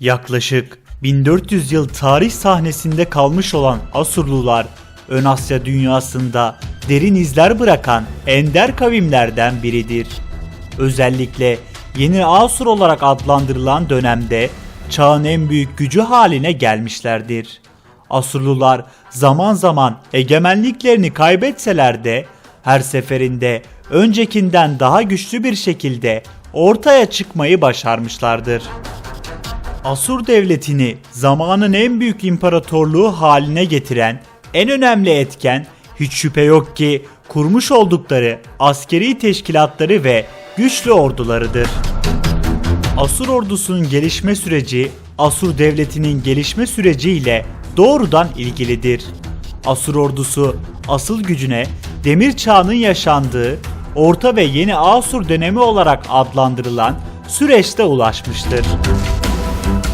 Yaklaşık 1400 yıl tarih sahnesinde kalmış olan Asurlular, Ön Asya dünyasında derin izler bırakan ender kavimlerden biridir. Özellikle Yeni Asur olarak adlandırılan dönemde çağın en büyük gücü haline gelmişlerdir. Asurlular zaman zaman egemenliklerini kaybetseler de her seferinde öncekinden daha güçlü bir şekilde ortaya çıkmayı başarmışlardır. Asur devletini zamanın en büyük imparatorluğu haline getiren en önemli etken hiç şüphe yok ki kurmuş oldukları askeri teşkilatları ve güçlü ordularıdır. Asur ordusunun gelişme süreci Asur devletinin gelişme süreciyle doğrudan ilgilidir. Asur ordusu asıl gücüne demir çağının yaşandığı Orta ve Yeni Asur dönemi olarak adlandırılan süreçte ulaşmıştır.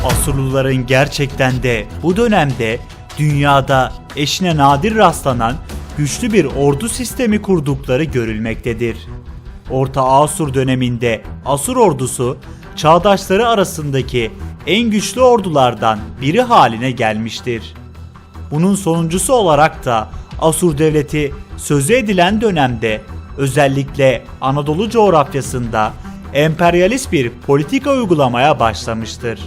Asurluların gerçekten de bu dönemde dünyada eşine nadir rastlanan güçlü bir ordu sistemi kurdukları görülmektedir. Orta Asur döneminde Asur ordusu çağdaşları arasındaki en güçlü ordulardan biri haline gelmiştir. Bunun sonuncusu olarak da Asur devleti sözü edilen dönemde özellikle Anadolu coğrafyasında emperyalist bir politika uygulamaya başlamıştır.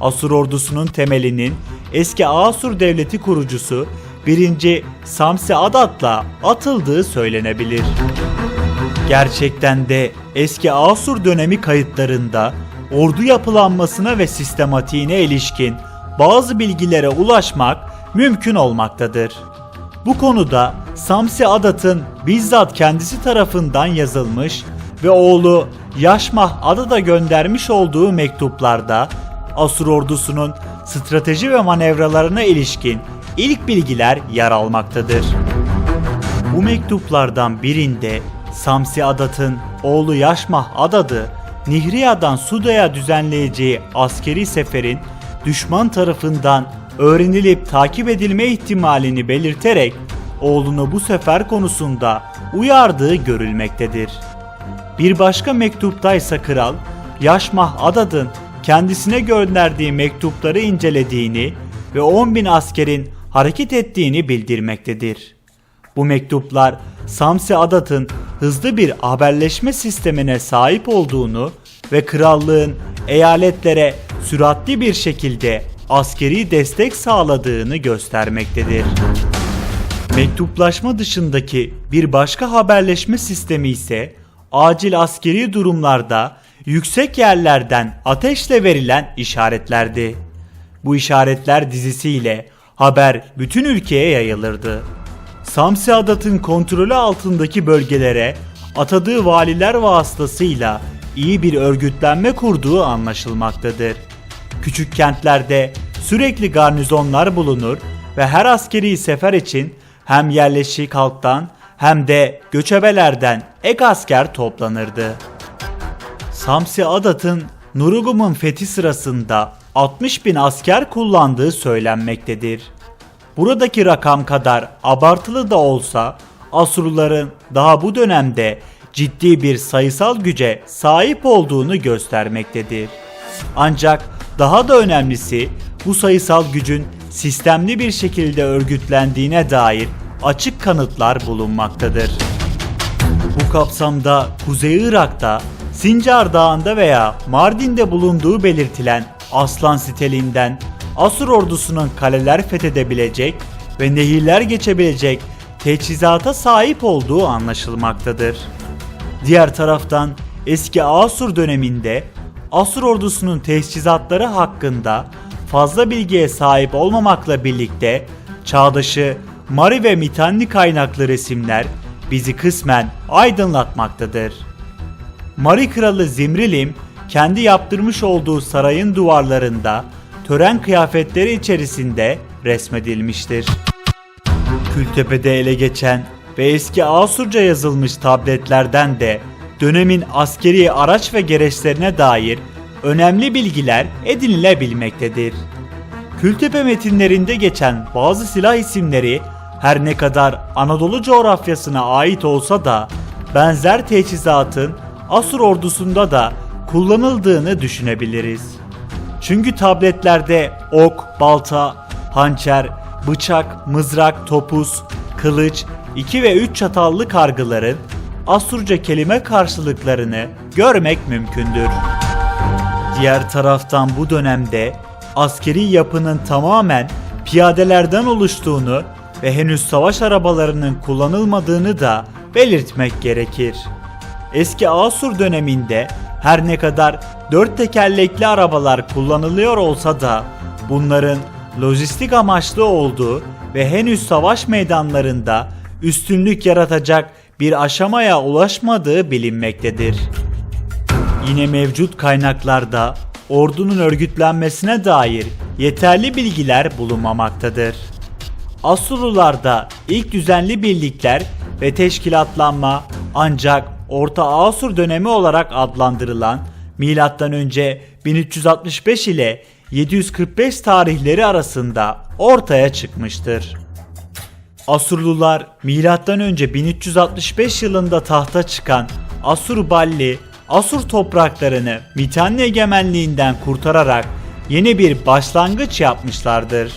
Asur ordusunun temelinin eski Asur devleti kurucusu 1. Samsi Adat'la atıldığı söylenebilir. Gerçekten de eski Asur dönemi kayıtlarında ordu yapılanmasına ve sistematiğine ilişkin bazı bilgilere ulaşmak mümkün olmaktadır. Bu konuda Samsi Adat'ın bizzat kendisi tarafından yazılmış ve oğlu Yaşmah Adat'a göndermiş olduğu mektuplarda Asur ordusunun strateji ve manevralarına ilişkin ilk bilgiler yer almaktadır. Bu mektuplardan birinde Samsi Adat'ın oğlu Yaşmah Adad'ı Nihriya'dan Suda'ya düzenleyeceği askeri seferin düşman tarafından öğrenilip takip edilme ihtimalini belirterek oğlunu bu sefer konusunda uyardığı görülmektedir. Bir başka mektupta ise kral Yaşmah Adad'ın kendisine gönderdiği mektupları incelediğini ve 10 bin askerin hareket ettiğini bildirmektedir. Bu mektuplar Samsi Adat'ın hızlı bir haberleşme sistemine sahip olduğunu ve krallığın eyaletlere süratli bir şekilde askeri destek sağladığını göstermektedir. Mektuplaşma dışındaki bir başka haberleşme sistemi ise acil askeri durumlarda yüksek yerlerden ateşle verilen işaretlerdi. Bu işaretler dizisiyle haber bütün ülkeye yayılırdı. Samsi Adat'ın kontrolü altındaki bölgelere atadığı valiler vasıtasıyla iyi bir örgütlenme kurduğu anlaşılmaktadır. Küçük kentlerde sürekli garnizonlar bulunur ve her askeri sefer için hem yerleşik halktan hem de göçebelerden ek asker toplanırdı. Samsi Adat'ın Nurugum'un fethi sırasında 60 bin asker kullandığı söylenmektedir. Buradaki rakam kadar abartılı da olsa Asurluların daha bu dönemde ciddi bir sayısal güce sahip olduğunu göstermektedir. Ancak daha da önemlisi bu sayısal gücün sistemli bir şekilde örgütlendiğine dair açık kanıtlar bulunmaktadır. Bu kapsamda Kuzey Irak'ta Sincar Dağı'nda veya Mardin'de bulunduğu belirtilen Aslan siteliğinden Asur ordusunun kaleler fethedebilecek ve nehirler geçebilecek teçhizata sahip olduğu anlaşılmaktadır. Diğer taraftan eski Asur döneminde Asur ordusunun teçhizatları hakkında fazla bilgiye sahip olmamakla birlikte çağdaşı Mari ve Mitanni kaynaklı resimler bizi kısmen aydınlatmaktadır. Mari kralı Zimrilim kendi yaptırmış olduğu sarayın duvarlarında tören kıyafetleri içerisinde resmedilmiştir. Kültepe'de ele geçen ve eski Asurca yazılmış tabletlerden de dönemin askeri araç ve gereçlerine dair önemli bilgiler edinilebilmektedir. Kültepe metinlerinde geçen bazı silah isimleri her ne kadar Anadolu coğrafyasına ait olsa da benzer teçhizatın Asur ordusunda da kullanıldığını düşünebiliriz. Çünkü tabletlerde ok, balta, hançer, bıçak, mızrak, topuz, kılıç, 2 ve 3 çatallı kargıların Asurca kelime karşılıklarını görmek mümkündür. Diğer taraftan bu dönemde askeri yapının tamamen piyadelerden oluştuğunu ve henüz savaş arabalarının kullanılmadığını da belirtmek gerekir. Eski Asur döneminde her ne kadar dört tekerlekli arabalar kullanılıyor olsa da bunların lojistik amaçlı olduğu ve henüz savaş meydanlarında üstünlük yaratacak bir aşamaya ulaşmadığı bilinmektedir. Yine mevcut kaynaklarda ordunun örgütlenmesine dair yeterli bilgiler bulunmamaktadır. Asurlularda ilk düzenli birlikler ve teşkilatlanma ancak Orta Asur dönemi olarak adlandırılan M.Ö. 1365 ile 745 tarihleri arasında ortaya çıkmıştır. Asurlular M.Ö. 1365 yılında tahta çıkan Asur Balli, Asur topraklarını Mitanni egemenliğinden kurtararak yeni bir başlangıç yapmışlardır.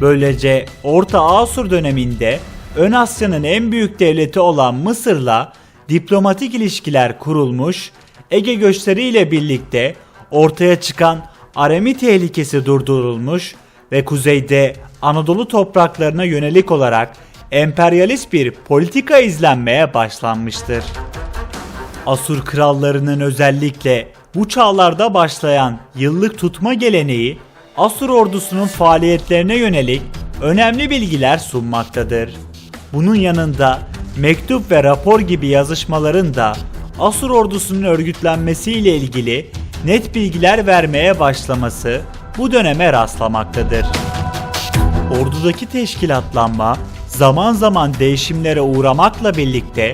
Böylece Orta Asur döneminde Ön Asya'nın en büyük devleti olan Mısır'la diplomatik ilişkiler kurulmuş, Ege göçleriyle birlikte ortaya çıkan Aremi tehlikesi durdurulmuş ve kuzeyde Anadolu topraklarına yönelik olarak emperyalist bir politika izlenmeye başlanmıştır. Asur krallarının özellikle bu çağlarda başlayan yıllık tutma geleneği Asur ordusunun faaliyetlerine yönelik önemli bilgiler sunmaktadır. Bunun yanında mektup ve rapor gibi yazışmaların da Asur ordusunun örgütlenmesiyle ilgili net bilgiler vermeye başlaması bu döneme rastlamaktadır. Ordudaki teşkilatlanma zaman zaman değişimlere uğramakla birlikte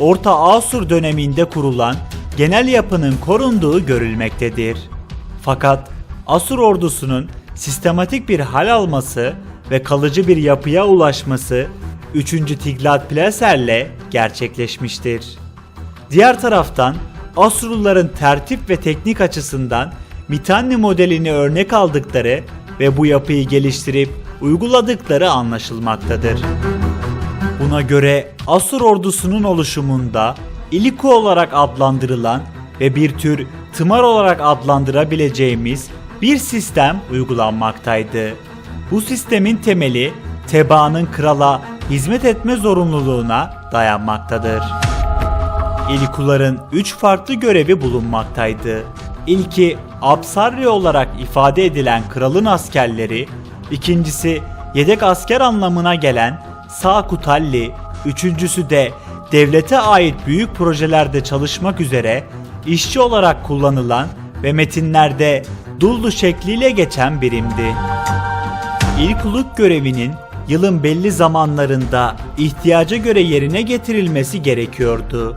Orta Asur döneminde kurulan genel yapının korunduğu görülmektedir. Fakat Asur ordusunun sistematik bir hal alması ve kalıcı bir yapıya ulaşması 3. Tiglat-Pileser'le gerçekleşmiştir. Diğer taraftan Asurluların tertip ve teknik açısından Mitanni modelini örnek aldıkları ve bu yapıyı geliştirip uyguladıkları anlaşılmaktadır. Buna göre Asur ordusunun oluşumunda İliku olarak adlandırılan ve bir tür tımar olarak adlandırabileceğimiz bir sistem uygulanmaktaydı. Bu sistemin temeli tebaanın krala hizmet etme zorunluluğuna dayanmaktadır. İlikuların 3 farklı görevi bulunmaktaydı. İlki Apsarri olarak ifade edilen kralın askerleri, ikincisi yedek asker anlamına gelen Sakutalli, üçüncüsü de devlete ait büyük projelerde çalışmak üzere işçi olarak kullanılan ve metinlerde dullu şekliyle geçen birimdi. İlkuluk görevinin yılın belli zamanlarında ihtiyaca göre yerine getirilmesi gerekiyordu.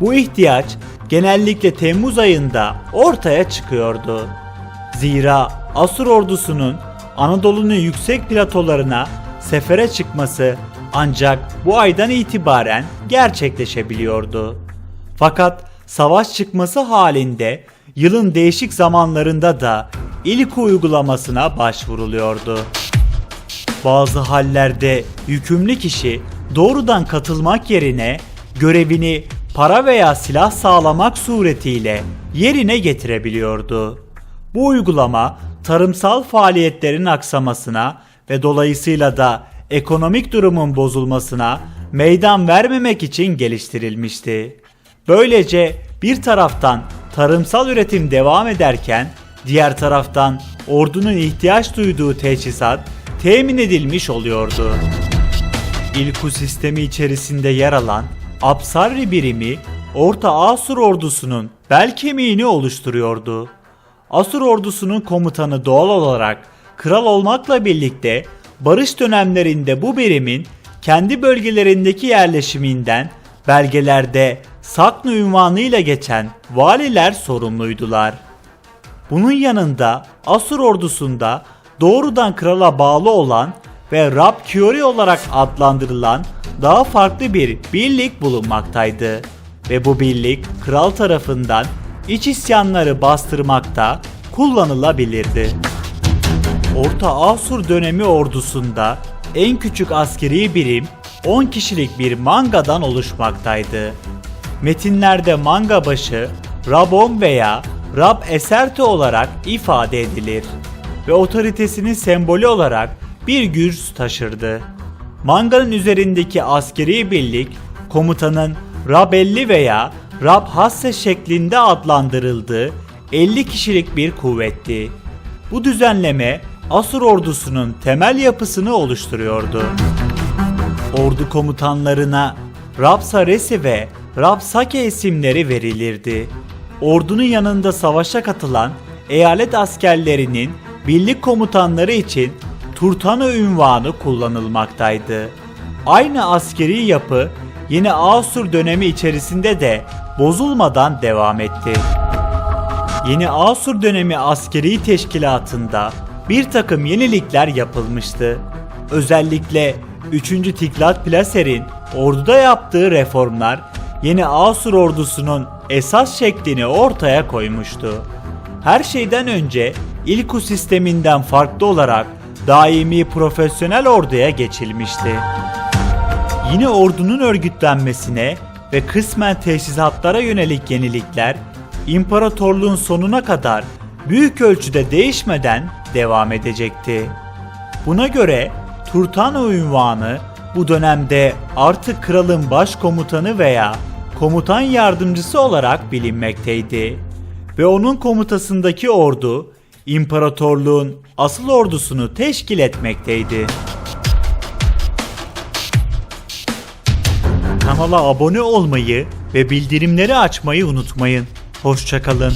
Bu ihtiyaç genellikle Temmuz ayında ortaya çıkıyordu. Zira Asur ordusunun Anadolu'nun yüksek platolarına sefere çıkması ancak bu aydan itibaren gerçekleşebiliyordu. Fakat savaş çıkması halinde yılın değişik zamanlarında da ilk uygulamasına başvuruluyordu. Bazı hallerde yükümlü kişi doğrudan katılmak yerine görevini para veya silah sağlamak suretiyle yerine getirebiliyordu. Bu uygulama tarımsal faaliyetlerin aksamasına ve dolayısıyla da ekonomik durumun bozulmasına meydan vermemek için geliştirilmişti. Böylece bir taraftan tarımsal üretim devam ederken diğer taraftan ordunun ihtiyaç duyduğu teçhizat temin edilmiş oluyordu. İlku sistemi içerisinde yer alan Apsarri birimi Orta Asur ordusunun bel kemiğini oluşturuyordu. Asur ordusunun komutanı doğal olarak kral olmakla birlikte barış dönemlerinde bu birimin kendi bölgelerindeki yerleşiminden belgelerde Saknu ünvanıyla geçen valiler sorumluydular. Bunun yanında Asur ordusunda doğrudan krala bağlı olan ve Rab Kyori olarak adlandırılan daha farklı bir birlik bulunmaktaydı. Ve bu birlik kral tarafından iç isyanları bastırmakta, kullanılabilirdi. Orta Asur dönemi ordusunda en küçük askeri birim 10 kişilik bir mangadan oluşmaktaydı. Metinlerde manga başı Rabon veya Rab Eserte olarak ifade edilir ve otoritesinin sembolü olarak bir gürs taşırdı. Manganın üzerindeki askeri birlik komutanın Rabelli veya Rab Hasse şeklinde adlandırıldığı 50 kişilik bir kuvvetti. Bu düzenleme Asur ordusunun temel yapısını oluşturuyordu. Ordu komutanlarına Rabsaresi ve Rabsake isimleri verilirdi. Ordunun yanında savaşa katılan eyalet askerlerinin birlik komutanları için Turtana ünvanı kullanılmaktaydı. Aynı askeri yapı yine Asur dönemi içerisinde de bozulmadan devam etti. Yeni Asur dönemi askeri teşkilatında bir takım yenilikler yapılmıştı. Özellikle 3. Tiklat Plaser'in orduda yaptığı reformlar yeni Asur ordusunun esas şeklini ortaya koymuştu. Her şeyden önce İlku sisteminden farklı olarak daimi profesyonel orduya geçilmişti. Yine ordunun örgütlenmesine ve kısmen teçhizatlara yönelik yenilikler imparatorluğun sonuna kadar büyük ölçüde değişmeden devam edecekti. Buna göre Turtano ünvanı bu dönemde artık kralın başkomutanı veya komutan yardımcısı olarak bilinmekteydi ve onun komutasındaki ordu imparatorluğun asıl ordusunu teşkil etmekteydi. Kanala abone olmayı ve bildirimleri açmayı unutmayın. Hoşçakalın.